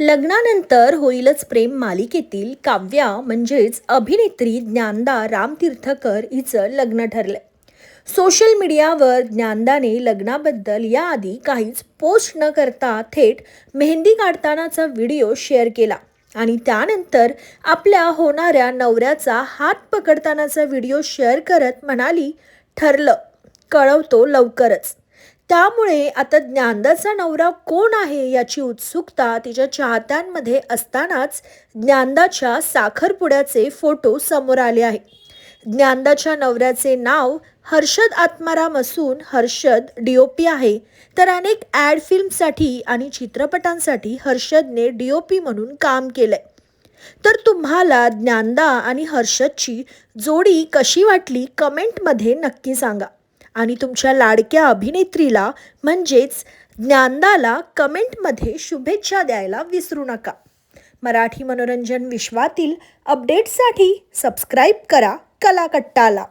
लग्नानंतर होईलच प्रेम मालिकेतील काव्या म्हणजेच अभिनेत्री ज्ञानदा रामतीर्थकर हिचं लग्न ठरलं सोशल मीडियावर ज्ञानदाने लग्नाबद्दल याआधी काहीच पोस्ट न करता थेट मेहंदी काढतानाचा व्हिडिओ शेअर केला आणि त्यानंतर आपल्या होणाऱ्या नवऱ्याचा हात पकडतानाचा व्हिडिओ शेअर करत म्हणाली ठरलं कळवतो लवकरच. त्यामुळे आता ज्ञानदाचा नवरा कोण आहे याची उत्सुकता तिच्या चाहत्यांमध्ये असतानाच ज्ञानदाच्या साखरपुड्याचे फोटो समोर आले आहे. ज्ञानदाच्या नवऱ्याचे नाव हर्षद आत्माराम असून हर्षद डीओपी आहे. तर अनेक ॲड फिल्मसाठी आणि चित्रपटांसाठी हर्षदने डीओपी म्हणून काम केलंय. तर तुम्हाला ज्ञानदा आणि हर्षदची जोडी कशी वाटली? कमेंटमध्ये नक्की सांगा. आणि तुमच्या लाडक्या अभिनेत्रीला म्हणजेच ज्ञानदाला कमेंटमध्ये शुभेच्छा द्यायला विसरू नका. मराठी मनोरंजन विश्वातील अपडेट्ससाठी सबस्क्राईब करा कलाकट्टाला.